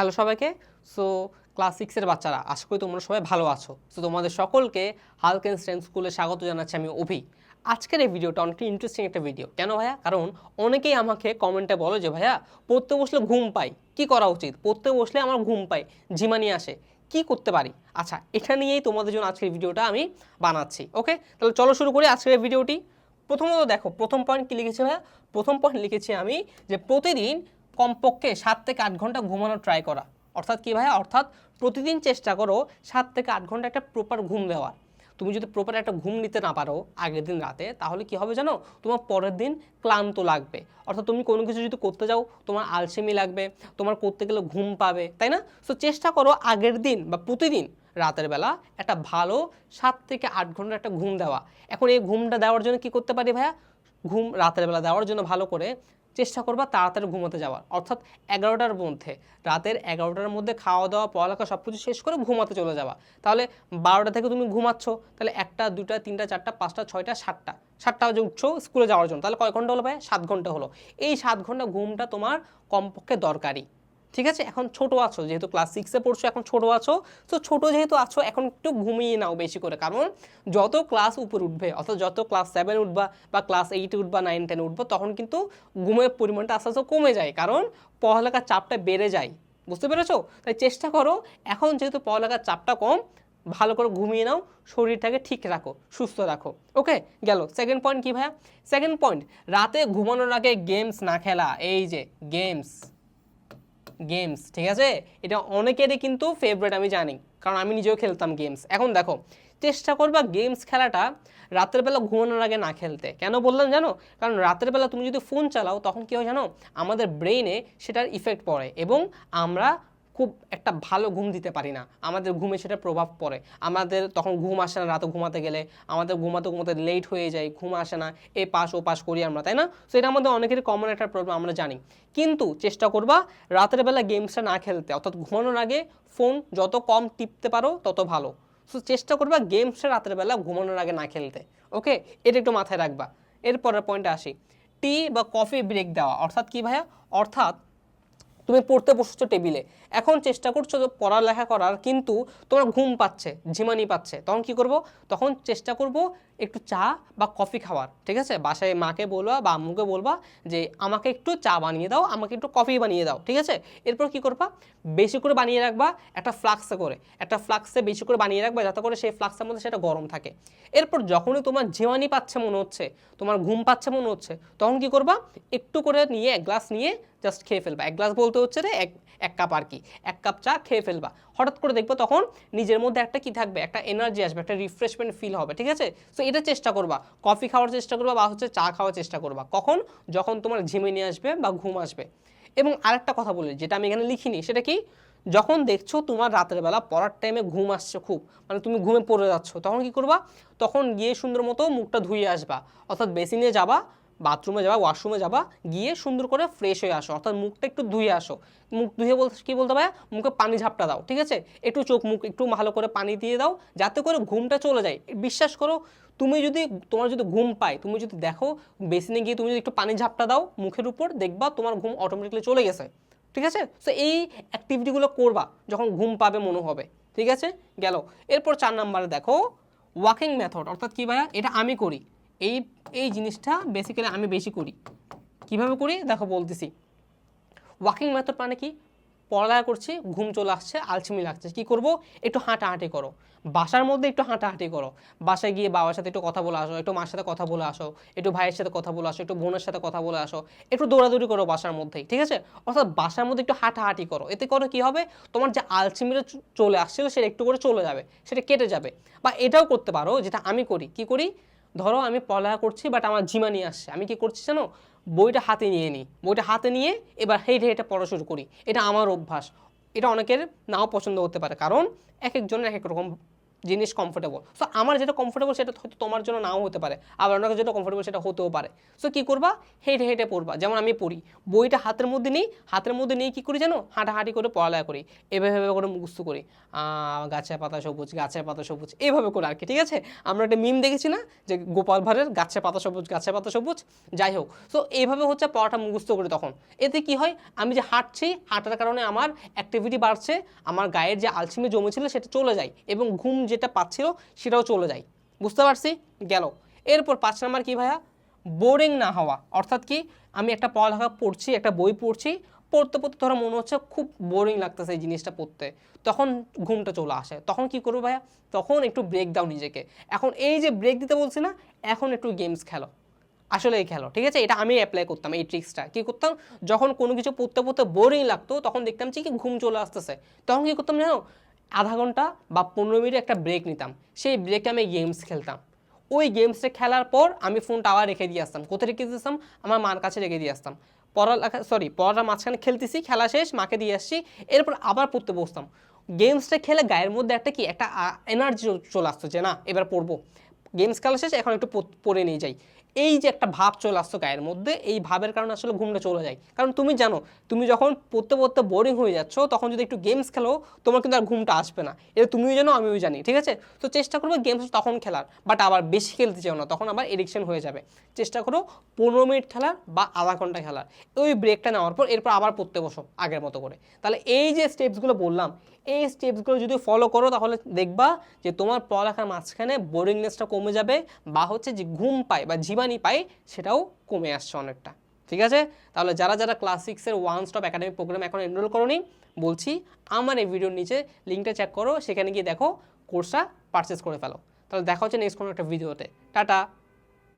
Hello সবাইকে। So class সিক্সের বাচ্চারা, আশা করি তোমরা সবাই ভালো আছো। সো তোমাদের সকলকে হালকেন স্ট্রেন্থ স্কুলে স্বাগত জানাচ্ছি আমি অভি। আজকের এই ভিডিওটা অনেকটা ইন্টারেস্টিং একটা ভিডিও কেন ভাইয়া? কারণ অনেকেই আমাকে কমেন্টে বলো যে, ভাইয়া, পড়তে বসলে ঘুম পাই, কি করা উচিত? পড়তে বসলে আমার ঘুম পাই, ঝিমানি আসে, কি করতে পারি? আচ্ছা এটা নিয়েই তোমাদের জন্য আজকের ভিডিওটা আমি বানাচ্ছি ওকে তাহলে চলো শুরু করি আজকের ভিডিওটি প্রথমত দেখো, প্রথম পয়েন্ট কী লিখেছি ভাইয়া? প্রথম পয়েন্ট লিখেছি আমি যে, প্রতিদিন কমপক্ষে সাত থেকে আট ঘণ্টা ঘুমানোর ট্রাই করা। অর্থাৎ কি ভাইয়া? অর্থাৎ প্রতিদিন চেষ্টা করো সাত থেকে আট ঘণ্টা একটা প্রপার ঘুম দেওয়ার। তুমি যদি প্রপার একটা ঘুম নিতে না পারো আগের দিন রাতে, তাহলে কি হবে জানো? তোমার পরের দিন ক্লান্ত লাগবে। অর্থাৎ তুমি কোনো কিছু যদি করতে যাও, তোমার আলসেমি লাগবে, তোমার করতে গেলে ঘুম পাবে, তাই না? সো চেষ্টা করো আগের দিন বা প্রতিদিন রাতের বেলা একটা ভালো সাত থেকে আট ঘণ্টা একটা ঘুম দেওয়া। এখন এই ঘুমটা দেওয়ার জন্য কি করতে পারি ভাইয়া? ঘুম রাতের বেলা দেওয়ার জন্য ভালো করে চেষ্টা করবা তাড়াতাড়ি ঘুমোতে যাওয়ার। অর্থাৎ এগারোটার মধ্যে, রাতের এগারোটার মধ্যে খাওয়া দাওয়া, পড়ালেখা সব কিছু শেষ করে ঘুমাতে চলে যাওয়া তাহলে বারোটা থেকে তুমি ঘুমাচ্ছ, তাহলে একটা, দুটা, তিনটা, চারটা, পাঁচটা, ছয়টা, সাতটা। সাতটা বাজে উঠছো স্কুলে যাওয়ার জন্য। তাহলে কয় ঘণ্টা হলো ভাই সাত ঘণ্টা হলো। এই সাত ঘণ্টা ঘুমটা তোমার কমপক্ষে দরকারি ঠিক আছে? এখন ছোট আছো, যেহেতু ক্লাস সিক্সে পড়ছো, এখন ছোট আছো। তো ছোট যেহেতু আছো, এখন একটু ঘুমিয়ে নাও বেশি করে। কারণ যত ক্লাস উপরে উঠবে, অর্থাৎ যত ক্লাস সেভেন উঠবা বা ক্লাস এইটে উঠবা নাইন টেনে উঠবা, তখন কিন্তু ঘুমের পরিমাণটা আস্তে আস্তে কমে যায়। কারণ পড়ালেখার চাপটা বেড়ে যায়। বুঝতে পেরেছ? তাই চেষ্টা করো, এখন যেহেতু পড়ালেখার চাপটা কম, ভালো করে ঘুমিয়ে নাও, শরীরটাকে ঠিক রাখো, সুস্থ রাখো। ওকে গেল। সেকেন্ড পয়েন্ট কি ভাইয়া? সেকেন্ড পয়েন্ট রাতে ঘুমানোর আগে গেমস না খেলা। এই যে গেমস গেমস ঠিক আছে? এটা অনেকেরই কিন্তু ফেভারেট আমি জানি। কারণ আমি নিজেও খেলতাম গেমস এখন দেখো, চেষ্টা করবা গেমস খেলাটা রাতের বেলা ঘুমানোর আগে না খেলতে। কেন বললাম জানো? কারণ রাতের বেলা তুমি যদি ফোন চালাও, তখন কী হয় জানো? আমাদের ব্রেইনে সেটার ইফেক্ট পড়ে এবং আমরা খুব একটা ভালো ঘুম দিতে পারি না। আমাদের ঘুমে সেটা প্রভাব পড়ে। আমাদের তখন ঘুম আসে না, রাতে ঘুমাতে গেলে। আমাদের ঘুমাতে ঘুমাতে লেট হয়ে যায়, ঘুম আসে না এ পাশ ও পাশ করি আমরা, তাই না? সো এটা আমাদের অনেকেরই কমন একটা প্রবলেম আমরা জানি। কিন্তু চেষ্টা করবা রাতের বেলা গেমসটা না খেলতে, অর্থাৎ ঘুমানোর আগে ফোন যত কম টিপতে পারো, তত ভালো। সো চেষ্টা করবা গেমসটা রাতের বেলা ঘুমানোর আগে না খেলতে ওকে এটা একটু মাথায় রাখবা। এরপরের পয়েন্টে আসি। টি বা কফি ব্রেক দেওয়া, অর্থাৎ কি ভাইয়া? অর্থাৎ তুমি পড়তে বসছো টেবিলে। এখন চেষ্টা করছ পড়ালেখা করার, কিন্তু তোমার ঘুম পাচ্ছে, ঝিমানি পাচ্ছে। তখন কি করব? তখন চেষ্টা করব একটু চা বা কফি খাওয়ার, ঠিক আছে? বাসায় মাকে বলবা বা আম্মুকে বলবা যে, আমাকে একটু চা বানিয়ে দাও, আমাকে একটু কফি বানিয়ে দাও। ঠিক আছে? এরপর কি করবা? বেশি করে বানিয়ে রাখবা একটা ফ্লাক্সে করে। একটা ফ্লাক্সে বেশি করে বানিয়ে রাখবা যাতে করে সেই ফ্লাক্সের মধ্যে সেটা গরম থাকে। এরপর যখনই তোমার ঝিমানি পাচ্ছে মনে হচ্ছে, তোমার ঘুম পাচ্ছে মনে হচ্ছে, তখন কি করবা? একটু করে নিয়ে, এক গ্লাস নিয়ে জাস্ট খেয়ে ফেলবা। এক গ্লাস বলতে হচ্ছে রে এক এক কাপ আর কি। এক কাপ চা খেয়ে ফেলবা। হঠাৎ করে দেখব তখন নিজের মধ্যে একটা কি থাকবে? একটা এনার্জি আসবে, একটা রিফ্রেশমেন্ট ফিল হবে, ঠিক আছে? সো এটা চেষ্টা করবা। কফি খাওয়ার চেষ্টা করবা বা হচ্ছে চা খাওয়ার চেষ্টা করবা। কখন? যখন তোমার ঝিমে নিয়ে আসবে বা ঘুম আসবে। এবং আরেকটা কথা বলি, যেটা আমি এখানে লিখিনি, সেটা কি? যখন দেখছ তোমার রাতের বেলা পড়ার টাইমে ঘুম আসছে খুব মানে তুমি ঘুমে পড়ে যাচ্ছ, তখন কি করবা? তখন গিয়ে সুন্দর মতো মুখটা ধুয়ে আসবা। অর্থাৎ বেসিনে যাবা বাথরুমে যাবা, ওয়াশরুমে যাবা, গিয়ে সুন্দর করে ফ্রেশ হয়ে আসো। অর্থাৎ মুখটা একটু ধুয়ে আসো। মুখ ধুয়ে বলতে কী বলতে ভাইয়া মুখে পানি ঝাপটা দাও, ঠিক আছে? একটু চোখ, মুখ একটু ভালো করে পানি দিয়ে দাও, যাতে করে ঘুমটা চলে যায়। বিশ্বাস করো, তুমি যদি, তোমার যদি ঘুম পায়, তুমি যদি দেখো বেসিনে গিয়ে তুমি যদি একটু পানি ঝাপটা দাও, মুখের উপর দেখবা তোমার ঘুম অটোমেটিকলি চলে গেছে। ঠিক আছে? সো এই অ্যাক্টিভিটিগুলো করবা, যখন ঘুম পাবে মনে হবে। ঠিক আছে? গেল। এরপর চার নাম্বারে দেখো ওয়াকিং মেথড অর্থাৎ কী ভাইয়া? এটা আমি করি। এই এই জিনিসটা বেসিক্যালি আমি বেশি করি। কীভাবে করি? দেখো বলতেছি। ওয়াকিং মেথড মানে কি? পড়ালেখা করছি, ঘুম চলে আসছে, আলসেমি লাগছে। কি করব? একটু হাঁটাহাঁটি করো। বাসার মধ্যে একটু হাঁটাহাঁটি করো। বাসায় গিয়ে বাবার সাথে একটু কথা বলে আসো, একটু মার সাথে কথা বলে আসো, একটু ভাইয়ের সাথে কথা বলে আসো, একটু বোনের সাথে কথা বলে আসো, একটু দৌড়াদৌড়ি করো বাসার মধ্যেই, ঠিক আছে? অর্থাৎ বাসার মধ্যে একটু হাঁটাহাঁটি করো। এতে করে কি হবে? তোমার যে আলসেমিটা চ- চলে আসছিল সেটা একটু করে চলে যাবে, সেটা কেটে যাবে। বা এটাও করতে পারো, যেটা আমি করি। কি করি? ধরো আমি পড়ালেখা করছি বাট আমার জিমা নিয়ে আসছে। আমি কি করছি জানো? বইটা হাতে নিয়ে নিই। বইটা হাতে নিয়ে এবার হেঁটে হেঁটে পড়া শুরু করি। এটা আমার অভ্যাস। এটা অনেকের নাও পছন্দ হতে পারে। কারণ এক একজনের এক এক রকম জিনিস কমফোর্টেবল সো আমার যেটা কমফোর্টেবল সেটা হয়তো তোমার জন্য নাও হতে পারে। আবার অনেকের যেটা কমফোর্টেবল সেটা হতেও পারে। সো কী করবা? হেঁটে হেঁটে পড়বা। যেমন আমি পড়ি। বইটা হাতের মধ্যে নিই। হাতের মধ্যে নিয়ে কী করি জানো? হাঁটাহাঁটি করে পড়ালেখা করি। এভাবে করে মুখস্থ করি। গাছের পাতা সবুজ, গাছের পাতা সবুজ। এইভাবে করে আর কি, ঠিক আছে? আমরা একটা মিম দেখেছি না? যে গোপাল ভাঁড়ের গাছের পাতা সবুজ, গাছের পাতা সবুজ? যাই হোক। সো এইভাবে হচ্ছে পড়াটা মুখস্থ করি তখন। এতে কি হয়? আমি যে হাঁটছি, হাঁটার কারণে আমার অ্যাক্টিভিটি বাড়ছে। আমার গায়ের যে আলসিমি জমেছিল সেটা চলে যায় এবং ঘুম যেটা পাচ্ছিল সেটাও চলে যায়। বুঝতে পারছি? গেল। এরপর পাঁচ নাম্বার কি ভাইয়া? বোরিং না হওয়া। অর্থাৎ কি আমি একটা পড়ালেখা পড়ছি, একটা বই পড়ছি, পড়তে পড়তে ধরো মনে হচ্ছে খুব বোরিং লাগতেছে এই জিনিসটা পড়তে। তখন ঘুমটা চলে আসে। তখন কি করব ভাইয়া? তখন একটু ব্রেক দাও নিজেকে। এখন এই যে ব্রেক দিতে বলছি না, এখন একটু গেমস খেলো। আসলে এই খেলো, ঠিক আছে? এটা আমি অ্যাপ্লাই করতাম এই ট্রিক্সটা কী করতাম? যখন কোনো কিছু পড়তে পড়তে বোরিং লাগতো, তখন দেখতাম যে কি ঘুম চলে আসতেছে। তখন কী করতাম জানো? আধা ঘণ্টা বা পনেরো মিনিট একটা ব্রেক নিতাম। সেই ব্রেকে আমি গেমস খেলতাম। ওই গেমসটা খেলার পর আমি ফোনটা আবার রেখে দিয়ে আসতাম। কোথায় রেখে দিয়ে আমার মার কাছে রেখে দিয়ে আসতাম। পড়ালেখা সরি পড়ার মাঝখানে খেলতেছি, খেলা শেষ, মাকে দিয়ে আসছি, এরপর আবার পড়তে বসতাম। গেমসটা খেলে গায়ের মধ্যে একটা কি, একটা এনার্জি চলে আসতো যে না, এবার পড়ব। গেমস খেলা শেষ, এখন একটু পড়ে নিয়ে যাই। এই যে একটা ভাব চলে আসতো গায়ের মধ্যে, এই ভাবের কারণে আসলে ঘুমটা চলে যায়। কারণ তুমি জানো, তুমি যখন পড়তে পড়তে বোরিং হয়ে যাচ্ছ, তখন যদি একটু গেমস খেলো, তোমার কিন্তু আর ঘুমটা আসবে না। এটা তুমিও জানো, আমিও জানি, ঠিক আছে? তো চেষ্টা করবে গেমস তখন খেলার বাট আবার বেশি খেলতে চাও না, তখন আবার এডিকশন হয়ে যাবে। চেষ্টা করো পনেরো মিনিট খেলার বা আধা ঘণ্টা খেলার। ওই ব্রেকটা নেওয়ার পর এরপর আবার পড়তে বসো আগের মতো করে। তাহলে এই যে স্টেপসগুলো বললাম, এই স্টেপসগুলো যদি ফলো করো, তাহলে দেখবা যে তোমার পড়ালেখার মাঝখানে বোরিংনেসটা কমে যাবে, বা হচ্ছে যে ঘুম পায়, বা জীবানি পায় সেটাও কমে আসছে অনেকটা। ঠিক আছে? তাহলে যারা যারা ক্লাস সিক্সের ওয়ান স্টপ একাডেমিক প্রোগ্রাম এখন এনরোল করোনি, বলছি আমার এই ভিডিওর নিচে লিঙ্কটা চেক করো, সেখানে গিয়ে দেখো কোর্সটা পারচেস করে ফেলো। তাহলে দেখা হচ্ছে নেক্সট কোনো একটা ভিডিওতে টাটা!